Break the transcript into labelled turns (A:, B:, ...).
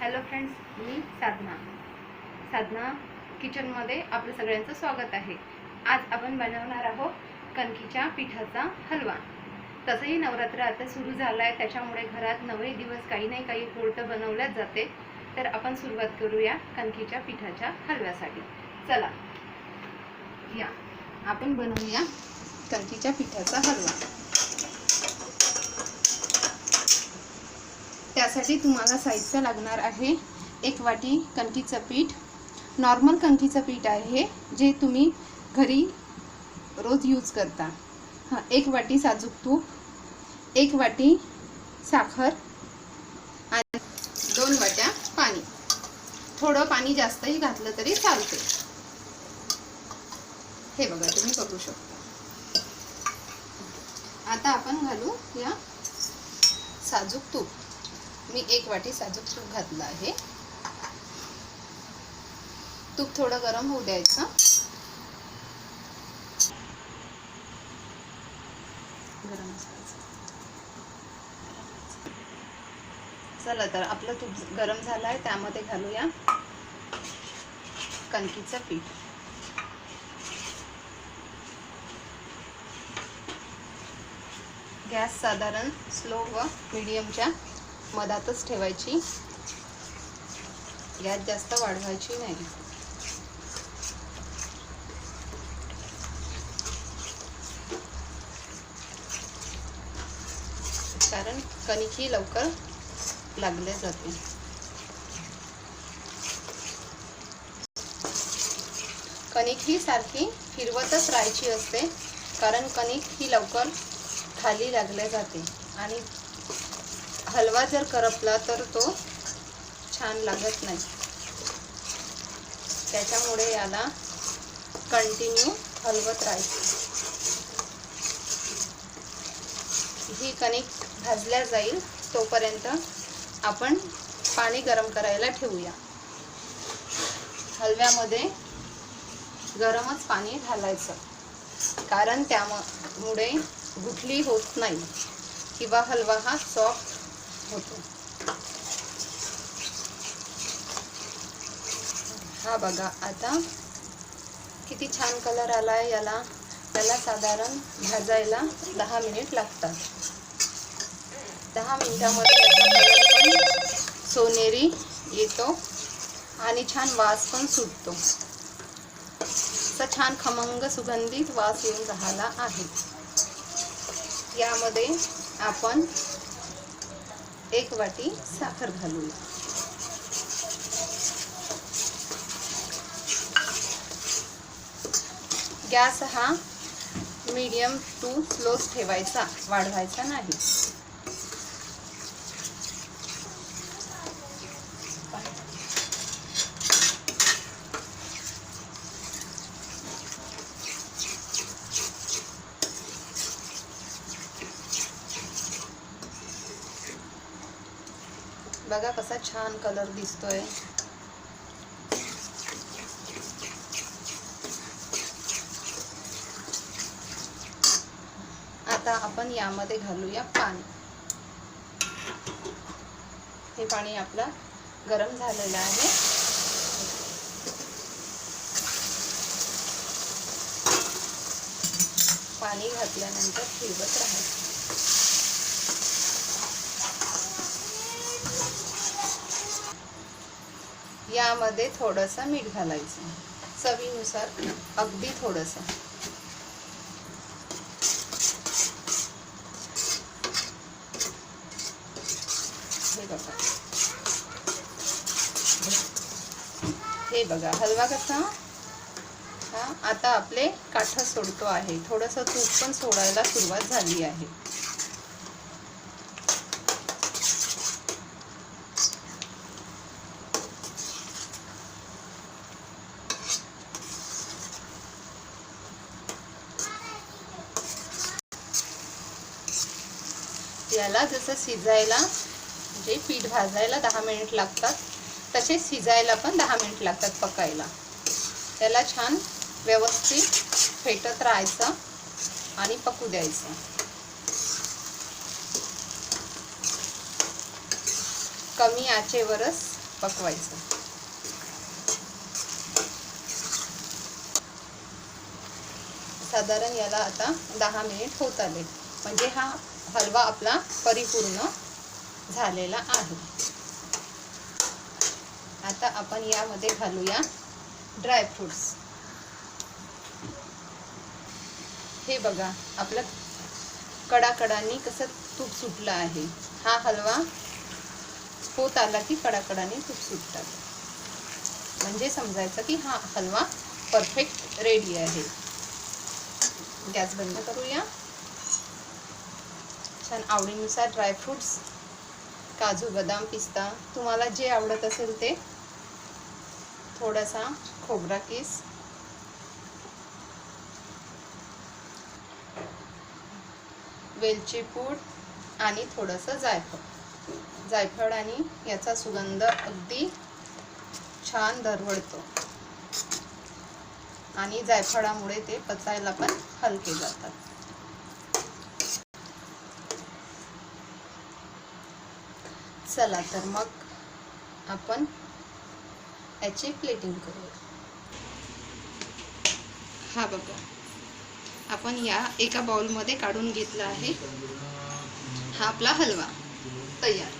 A: Hello friends मी साधना. साधना किचनमध्ये आपलं सगळ्यांचं स्वागत आहे. आज आपण बनवणार आहोत कणकीच्या पिठाचा हलवा. तसंही नवरात्र आता सुरू झालं आहे त्याच्यामुळे घरात नवे दिवस काही नाही काही पोळतं बनवल्याच जाते. तर आपण सुरुवात करूया कणकीच्या पिठाच्या हलव्यासाठी. चला. या. आपण बनवूया कणकीच्या पिठाचा हलवा. त्यासाठी तुम्हाला साहित्य लागणार आहे एक वाटी कणकीचं पीठ. नॉर्मल कणकीचं पीठ आहे जे तुम्ही घरी रोज यूज करता. हां एक वाटी साजूक तूप एक वाटी साखर आणि दोन वाट्या पाणी. थोडं पाणी जास्तही घातलं तरी चालते. हे बघा तुम्ही बघू शकता. आता आपण घालू या साजूक तूप. मी एक वाटी साजूक तूप घातलं आहे. तूप थोडं गरम होऊ द्यायचं. गरम चला तर आपलं तूप गरम झालं आहे त्यामध्ये घालूया कणकीचं पीठ. गॅस साधारण स्लो व मीडियमच्या मधातच ठेवायची. गॅस जास्त वाढवायची नाही. कारण कणिक ही लवकर लागले जाते. कणिक ही सारखी फिरवतच राहायची असते कारण कणिक ही लवकर खाली लागले जाते आणि हलवा जर करपला तर तो छान लागत नाही. त्याच्यामुळे याला कंटिन्यू हलवत राहायचं. ही कणिक भाजल्या जाईल तोपर्यंत आपण पाणी गरम करायला ठेवूया. हलव्यामध्ये गरमच पाणी घालायचं. कारण त्यामुळे गुठली होत नाही. किंवा हलवा हा सॉफ्ट होतो. हा बघा आता किती छान कलर आला आहे याला त्याला साधारण भाजायला दहा मिनिट लागतात. दहा मिनिटामध्ये याचा कलर पण सोनेरी येतो आणि छान वास पण सुटतो. असा छान खमंग सुगंधित वास येऊन राहिला आहे. यामध्ये आपण एक वाटी साखर घालूया गॅस हा मीडियम टू स्लोच ठेवायचा वाढवायचा नाही. बघा कसा छान कलर दिसतोय. आता आपण यामध्ये घालूया पाणी. हे पाणी आपलं गरम झालेलं आहे. पाणी घातल्यानंतर फिरवत राहायचं यामध्ये थोडंसं मीठ घालायचं. चवीनुसार अगदी थोडंसं. हे बघा. हे बघा हलवा कसा? हा आता आपले काठ सोडतो आहे. थोडंसं तूप पण सोडायला सुरुवात झाली आहे. याला जसं शिजायला म्हणजे पीठ भाजायला दहा मिनिट लागतात तसे शिजायला पण दहा मिनिट लागतात पकायला. त्याला छान व्यवस्थित फेटत राहायचं आणि पकू द्यायचं. कमी आचेवरच पकवायचं. साधारण याला आता दहा मिनिट होत आले. म्हणजे हा हलवा आपला परिपूर्ण झालेला आहे. आता आपण यामध्ये घालूया ड्रायफ्रूट्स हे बघा आपलं कडाकडांनी कसं तूप सुटलं आहे. हा हलवा होत आला की कडाकडाने तूप सुटतात. म्हणजे समजायचं की हा हलवा परफेक्ट रेडी आहे. गॅस बंद करूया. छान आवडीनुसार ड्रायफ्रूट्स काजू बदाम पिस्ता. तुम्हाला जे आवडत असेल ते. थोडासा खोबरा किस. वेलची पूड आणि थोडंसं जायफळ. जायफळ आणि याचा सुगंध अगदी छान दरवळतो. आणि जायफळामुळे ते पचायला पण हलके जातात. चला तर मग आपण याची प्लेटिंग करूया. हा बघा आपण या एका बाउलमध्ये काढून घेतला आहे हा आपला हलवा तयार.